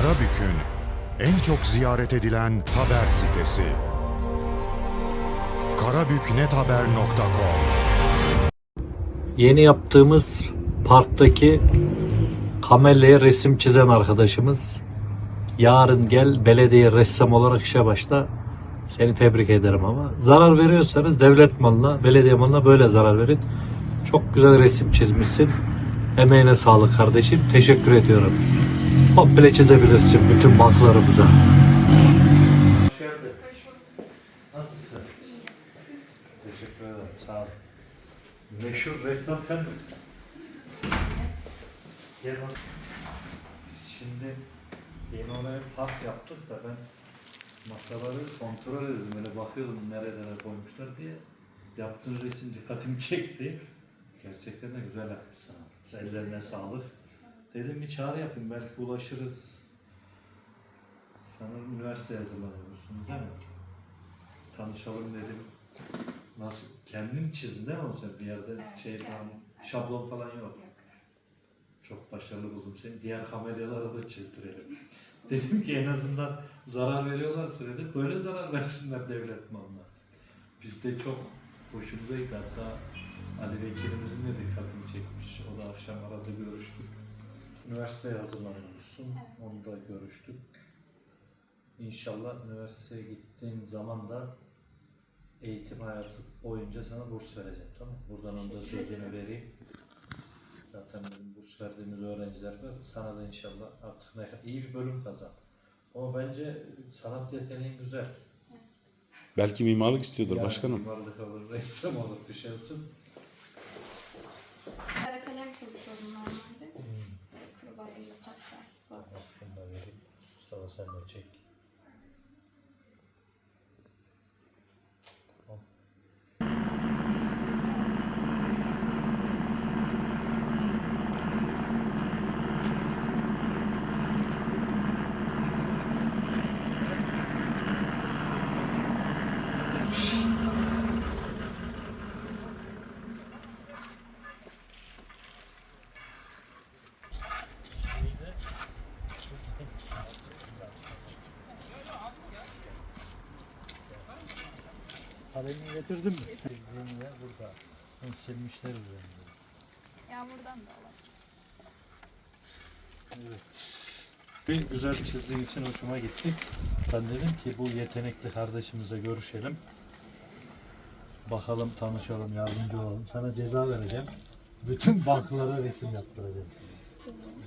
Karabük'ün en çok ziyaret edilen haber sitesi. karabüknethaber.com Yeni yaptığımız parktaki kamelyaya resim çizen arkadaşımız. Yarın gel belediye ressam olarak işe başla. Seni tebrik ederim ama. Zarar veriyorsanız devlet malına, belediye malına böyle zarar verin. Çok güzel resim çizmişsin. Emeğine sağlık kardeşim. Teşekkür ediyorum. Komple çizebilirsin bütün banklarımıza. Nasılsın? Teşekkür ederim. Sağ ol. Meşhur ressam sen misin? Gel bak. Şimdi yeni oraya park yaptık da ben masaları kontrol ediyordum. Böyle bakıyordum neredeler koymuşlar diye. Yaptığın resim dikkatimi çekti. Gerçekten de güzel yapmışsın. Ellerine sağlık. Dedim bir çağrı yapayım belki ulaşırız. Sanırım üniversiteye hazırlanıyorsunuz değil mi? Tanışalım dedim. Nasıl? Kendin çizdin değil mi o sen? Bir yerde şey falan, şablon falan yok. Çok başarılı buldum seni. Diğer kameryalara da çizdirelim. Dedim ki en azından zarar veriyorlarsa dedim böyle zarar versinler devlet malına. Biz de çok hoşumuza gitti. Hatta Ali Vekilimizin de dikkatini çekmiş. O da akşam arada görüştük. Üniversiteye hazırlanıyormuşsun. Onu da görüştük. İnşallah üniversiteye gittiğin zaman da eğitim hayatı boyunca sana burs vereceğim tamam mı? Buradan onu da sözünü vereyim. Zaten bizim burs verdiğimiz öğrenciler var. Sana da inşallah artık ne iyi bir bölüm kazan. Ama bence sanat yeteneğin güzel. Belki mimarlık istiyordur Yani başkanım. Mimarlık olur, ressam olur, bir şey olsun. Kara kalem çalışıyordum normalde. Kuru boyayla pastel. Bak. Bak şunu da vereyim. Mustafa sen de çek. Tamam. Kalemini getirdim mi? Çizdiğim yer burada. Onu silmişler üzerinde. Yağmurdan da olur. Evet. Bir güzel çizdiğin için hoşuma gitti. Ben dedim ki bu yetenekli kardeşimize görüşelim. Bakalım tanışalım, yardımcı olalım. Sana ceza vereceğim. Bütün banklara resim yaptıracağım.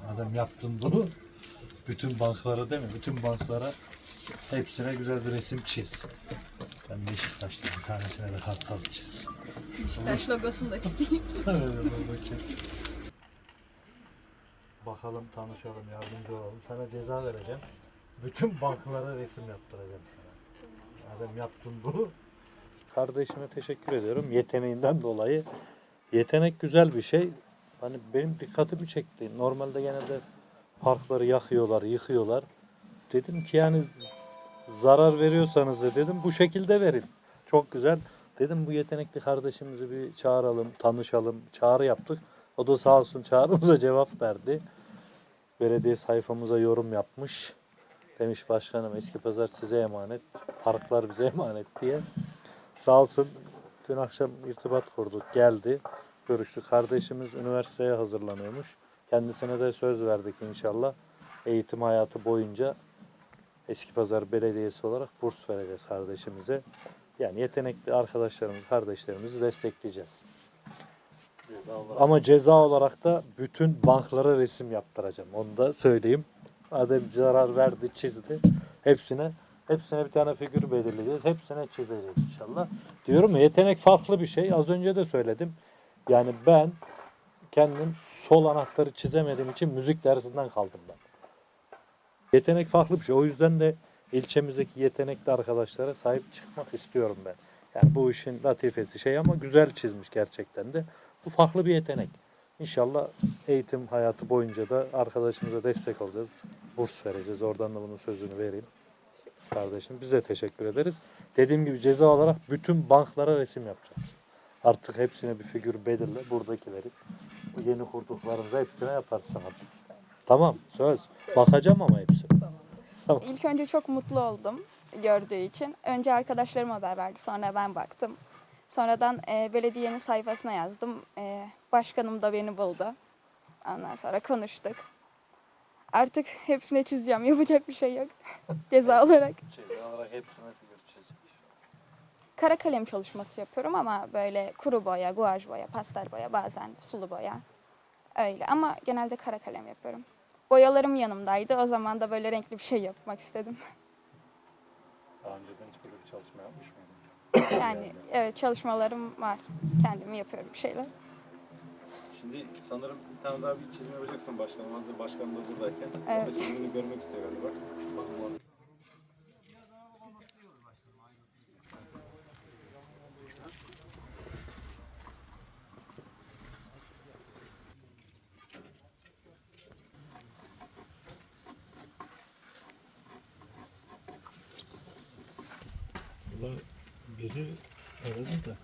Madem yaptın bunu, bütün banklara değil mi? Bütün banklara hepsine güzel bir resim çiz. Ben Beşiktaş'ta bir tanesine de kartal çiz. Taş logosunu da çizeyim. Bakalım tanışalım, yardımcı olalım. Sana ceza vereceğim. Bütün banklara resim yaptıracağım sana. Madem yaptın bunu. Kardeşime teşekkür ediyorum yeteneğinden dolayı. Yetenek güzel bir şey. Hani benim dikkatimi çekti. Normalde genelde parkları yakıyorlar, yıkıyorlar. Dedim ki yani zarar veriyorsanız da dedim bu şekilde verin. Çok güzel. Dedim bu yetenekli kardeşimizi bir çağıralım, tanışalım. Çağrı yaptık. O da sağ olsun çağrımıza cevap verdi. Belediye sayfamıza yorum yapmış. Demiş başkanım eski pazar size emanet. Parklar bize emanet diye. Sağ olsun dün akşam irtibat kurduk. Geldi. Görüştük. Kardeşimiz üniversiteye hazırlanıyormuş. Kendisine de söz verdik inşallah. Eğitim hayatı boyunca Eski Pazar Belediyesi olarak burs vereceğiz kardeşimize. Yani yetenekli arkadaşlarımız, kardeşlerimizi destekleyeceğiz. Ama ceza olarak da bütün banklara resim yaptıracağım. Onu da söyleyeyim. Madem zarar verdi, çizdi. Hepsine hepsine bir tane figür belirleyeceğiz. Hepsine çizeceğiz inşallah. Diyorum ya yetenek farklı bir şey. Az önce de söyledim. Yani ben kendim sol anahtarı çizemediğim için müzik dersinden kaldım ben. Yetenek farklı bir şey. O yüzden de ilçemizdeki yetenekli arkadaşlara sahip çıkmak istiyorum ben. Yani bu işin latifesi şey ama güzel çizmiş gerçekten de. Bu farklı bir yetenek. İnşallah eğitim hayatı boyunca da arkadaşımıza destek olacağız. Burs vereceğiz. Oradan da bunun sözünü vereyim. Kardeşim biz de teşekkür ederiz. Dediğim gibi ceza olarak bütün banklara resim yapacağız. Artık hepsine bir figür belirle. Buradakileri. Bu yeni kurduklarımıza hepsine yaparız sana. Tamam söz. Bakacağım ama hepsi. Tamam. İlk önce çok mutlu oldum gördüğü için. Önce arkadaşlarım haber verdi. Sonra ben baktım. Sonradan e, belediyenin sayfasına yazdım. E, başkanım da beni buldu. Ondan sonra konuştuk. Artık hepsine çizeceğim. Yapacak bir şey yok. Ceza olarak. Şey, olarak hepsine figür çizecek. Kara kalem çalışması yapıyorum ama böyle kuru boya, guaj boya, pastel boya, bazen sulu boya. Öyle ama genelde kara kalem yapıyorum. Boyalarım yanımdaydı. O zaman da böyle renkli bir şey yapmak istedim. Daha önceden hiç böyle bir çalışma yapmış mıydın? Yani evet çalışmalarım var. Kendim yapıyorum bir şeyler. Şimdi sanırım bir tane daha bir çizim yapacaksın başkanım. Hazır başkanım da buradayken. Evet. Çizimini görmek istiyor galiba. Bakın Valla biri aradı da.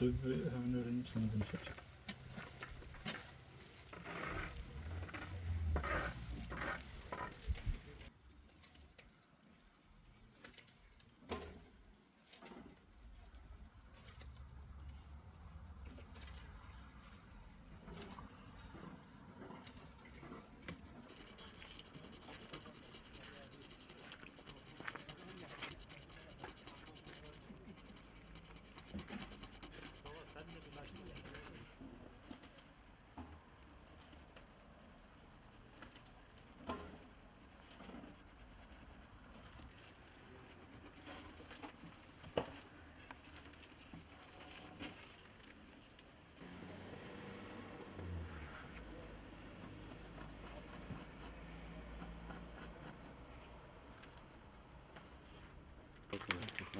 Dur hemen öğrenip sana bunu.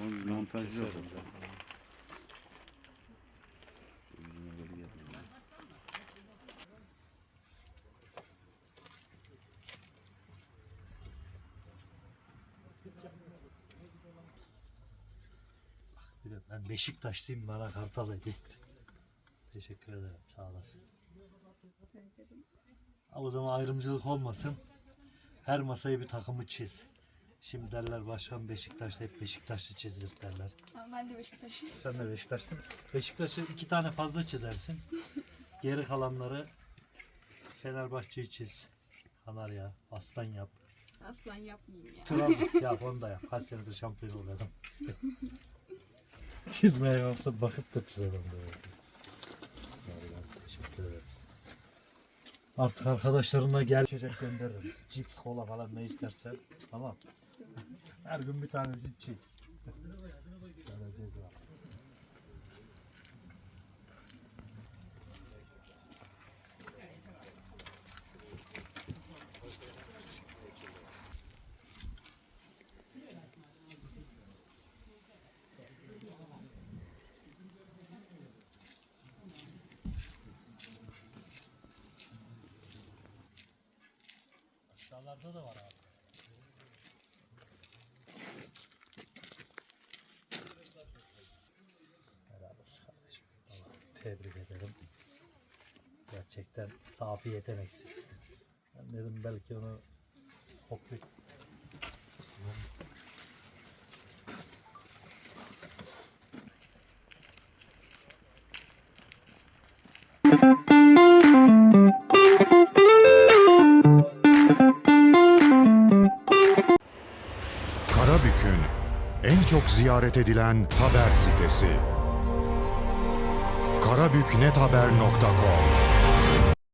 Montajlı Bir de ben Beşiktaşlıyım bana kartal etti. Teşekkür ederim sağ olasın. Ama O zaman ayrımcılık olmasın. Her masaya bir takımı çiz. Şimdi derler başkan Beşiktaş'ta hep Beşiktaşlı çizilir derler. Ben de Beşiktaş'ım. Sen de Beşiktaş'sın. Beşiktaş'ı iki tane fazla çizersin. Geri kalanları Fenerbahçe'yi çiz. Kanarya, Aslan yap. Aslan yapmayayım ya. Trabzon yap onu da yap. Kaç senedir şampiyon oluyorum. Çizmeye kalksa bakıp da çizelim teşekkür ederiz. Artık arkadaşlarına gel içecek gönderirim. Cips, kola falan ne istersen. Tamam. Her gün bir tanesi çiz. Aşağılarda da var abi. Helal olsun kardeşim. Vallahi tebrik ederim. Gerçekten safi yeteneksin. Ben dedim belki onu hoplayıp Karabük'ün en çok ziyaret edilen haber sitesi. karabüknethaber.com